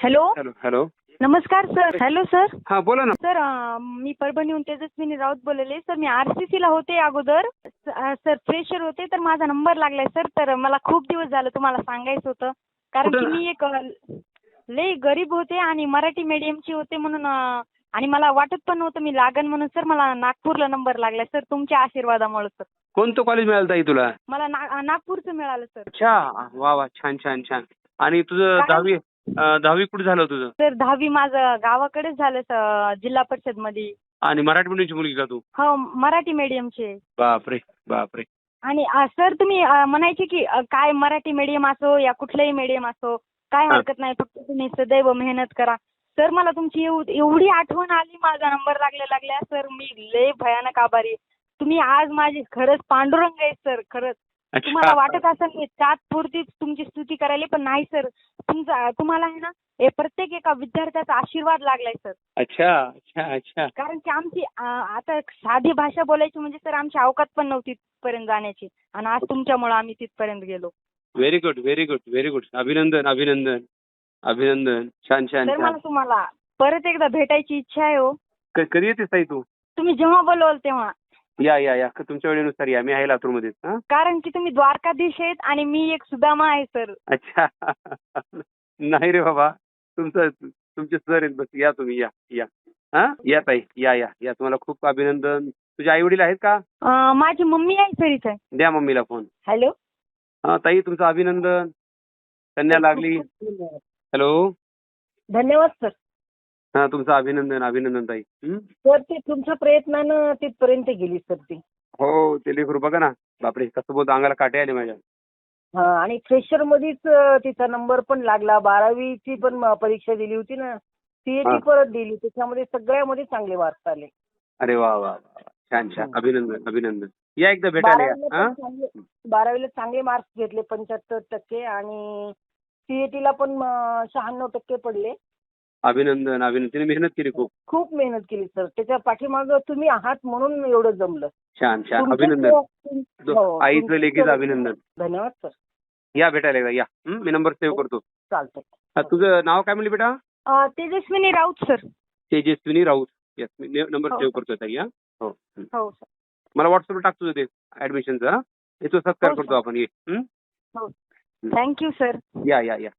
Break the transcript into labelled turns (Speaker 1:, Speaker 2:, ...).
Speaker 1: Hello?
Speaker 2: Hello hello.
Speaker 1: नमस्कार sir. Hello sir.
Speaker 2: हा बोला ना.
Speaker 1: सर अं, मी परभणीहून तेजस्विनी राऊत बोलले. सर मी आर सी सीला होते अगोदर. स- अं, सर फ्रेशर होते तर माझा नंबर लागलाय सर. तर मला खूप दिवस झालं तुम्हाला सांगायचं होतं. कारण की
Speaker 2: कुठं?
Speaker 1: मी एक अं, लई गरीब होते आणि मराठी मीडियमची होते म्हणून अं, आणि मला वाटत पण नव्हतं मी लागन म्हणून सर. मला नागपूरला नंबर लागलाय सर. तुमच्या आशीर्वादामुळे सर.
Speaker 2: कोणतं कॉलेज मिळालं ताई तुला?
Speaker 1: मला ना नागपूरचं मिळालं सर.
Speaker 2: अच्छा. वा वा. छान छान छान. आणि तुझं
Speaker 1: काय?
Speaker 2: दहावी दहावी कुठे झालं तुझं?
Speaker 1: सर दहावी माझं गावाकडेच झालं सर जिल्हा परिषदमध्ये
Speaker 2: आणि मराठी medium ची मुलगी का तू?
Speaker 1: हो मराठी मीडियमचे.
Speaker 2: बापरे बापरे.
Speaker 1: आणि अ, सर तुम्ही अ, म्हणायचे की अ, काय मराठी मीडियम असो या कुठलंही मीडियम असो काय
Speaker 2: हा.
Speaker 1: हरकत नाही फक्त तुम्ही सदैव मेहनत करा. सर मला तुमची एव- एवढी आठवण आली माझा नंबर लागल्या लागल्या सर मी लय भयानक आभारी. आहे. तुम्ही आज माझी खरंच पांडुरंग आहे सर खरंच. तुम्हाला वाटत असेल मी तात्पुरती तुमची स्तुती करायला पण नाही सर. तुमचा तुम्हाला आहे ना हे प्रत्येक एका विद्यार्थ्याचा आशीर्वाद लागलाय सर.
Speaker 2: अच्छा अच्छा अच्छा.
Speaker 1: कारण की आमची आता साधी भाषा बोलायची म्हणजे सर आमची अवकात पण नव्हती तिथपर्यंत जाण्याची. आणि आज तुमच्यामुळे आम्ही तिथपर्यंत गेलो.
Speaker 2: Very good very good very good अभिनंदन अभिनंदन. अभिनंदन. छान छान
Speaker 1: तर मला
Speaker 2: छान
Speaker 1: तुम्हाला परत एकदा भेटायची इच्छा आहे हो.
Speaker 2: क- कधी येतेस ताई तू?
Speaker 1: तुम्ही जेव्हा बोलवाल तेव्हा.
Speaker 2: या या या. तुमच्या वेळेनुसार या. मी आहे हा?
Speaker 1: कारण की तुम्ही द्वारकाधीश आहेत आणि मी एक सुदामा आहे सर.
Speaker 2: अच्छा. नाही रे बाबा. तुमचं तुमचे सर आहेत. बस या तुम्ही. या या. हा? या ताई. या या. या. तुम्हाला खूप अभिनंदन. तुझे आई वडील आहेत का?
Speaker 1: अ, माझी मम्मी आहे सर इथे.
Speaker 2: द्या मम्मीला फोन.
Speaker 1: हॅलो?
Speaker 2: हा ताई तुमचं अभिनंदन. कन्या लागली. हॅलो?
Speaker 3: धन्यवाद सर.
Speaker 2: हा तुमचं अभिनंदन अभिनंदन ताई. हं?
Speaker 3: सर ते तुमच्या प्रयत्नानं तिथपर्यंत गेली सर ती.
Speaker 2: हो ते लेकरू बघा ना. बापरे कसं बोलतो अंगाला काटे आले माझ्या.
Speaker 3: हा आणि फ्रेशर मध्येच अं, तिचा नंबर पण लागला. बारावीची पण परीक्षा दिली होती ना.
Speaker 2: हा.
Speaker 3: सीएटी परत दिली. त्याच्यामध्ये सगळ्यामध्ये चांगले मार्क्स आले.
Speaker 2: अरे वा वा वा वा. छान छान. अभिनंदन अभिनंदन. या एकदा भेटायला या.
Speaker 3: बारावीला
Speaker 2: हा?
Speaker 3: पण चांगले बारावीला चांगले मार्क्स घेतले पंच्याहत्तर टक्के. आणि सीएटीला पण शहाण्णव टक्के पडले.
Speaker 2: अभिनंदन अभिनंदन. तिने मेहनत केली खूप.
Speaker 3: खूप मेहनत केली सर. त्याच्या पाठीमागं तुम्ही आहात म्हणून एवढं जमलं.
Speaker 2: छान छान. अभिनंदन.
Speaker 3: हो,
Speaker 2: आईचं लेकीचं अभिनंदन.
Speaker 3: धन्यवाद सर.
Speaker 2: या भेटायला या. हं? मी नंबर सेव्ह करतो.
Speaker 3: चालतंय.
Speaker 2: हा, तुझं नाव काय म्हणली बेटा?
Speaker 1: तेजस्विनी राऊत सर.
Speaker 2: तेजस्विनी राऊत. येस मी नंबर
Speaker 1: हो.
Speaker 2: सेव्ह करतोय ताई हा? हो हं.
Speaker 1: हो
Speaker 2: मला व्हॉट्सअपला टाक तुझं ते ऍडमिशनचं हा? याचं सत्कार
Speaker 1: हो,
Speaker 2: करतो. आपण ये. हं?
Speaker 1: थँक्यू सर
Speaker 2: या या या या.